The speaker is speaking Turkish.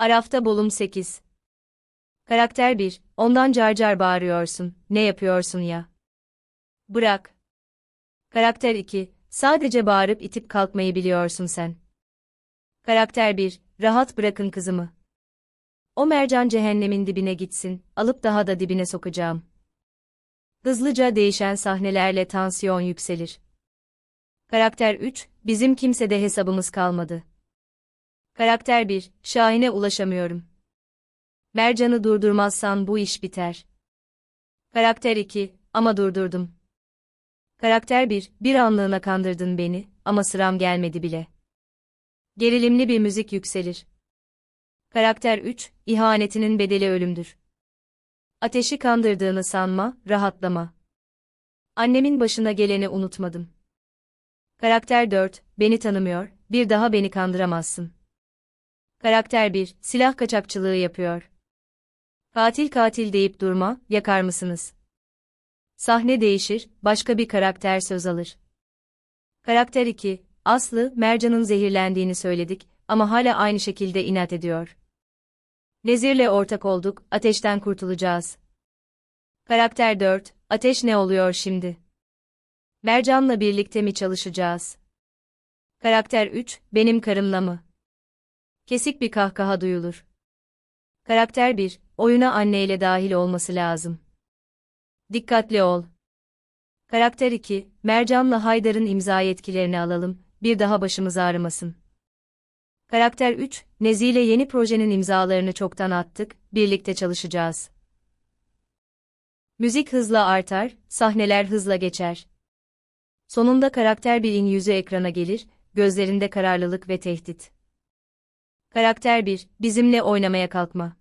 Arafta Bolum 8 Karakter 1, ondan car car bağırıyorsun, ne yapıyorsun ya? Bırak. Karakter 2, sadece bağırıp itip kalkmayı biliyorsun sen. Karakter 1, rahat bırakın kızımı. O mercan cehennemin dibine gitsin, alıp daha da dibine sokacağım. Hızlıca değişen sahnelerle tansiyon yükselir. Karakter 3, bizim kimsede hesabımız kalmadı. Karakter 1, Şahin'e ulaşamıyorum. Mercan'ı durdurmazsan bu iş biter. Karakter 2, ama durdurdum. Karakter 1, bir anlığına kandırdın beni, ama sıram gelmedi bile. Gerilimli bir müzik yükselir. Karakter 3, ihanetinin bedeli ölümdür. Ateşi kandırdığını sanma, rahatlama. Annemin başına geleni unutmadım. Karakter 4, beni tanımıyor, bir daha beni kandıramazsın. Karakter 1, silah kaçakçılığı yapıyor. Katil katil deyip durma, yakar mısınız? Sahne değişir, başka bir karakter söz alır. Karakter 2, Aslı, Mercan'ın zehirlendiğini söyledik ama hala aynı şekilde inat ediyor. Nezir'le ortak olduk, ateşten kurtulacağız. Karakter 4, ateş ne oluyor şimdi? Mercan'la birlikte mi çalışacağız? Karakter 3, benim karımla mı? Kesik bir kahkaha duyulur. Karakter 1, oyuna anneyle dahil olması lazım. Dikkatli ol. Karakter 2, Mercan'la Haydar'ın imza yetkilerini alalım, bir daha başımız ağrımasın. Karakter 3, Nezi'yle yeni projenin imzalarını çoktan attık, birlikte çalışacağız. Müzik hızla artar, sahneler hızla geçer. Sonunda karakter 1'in yüzü ekrana gelir, gözlerinde kararlılık ve tehdit. Karakter 1, bizimle oynamaya kalkma.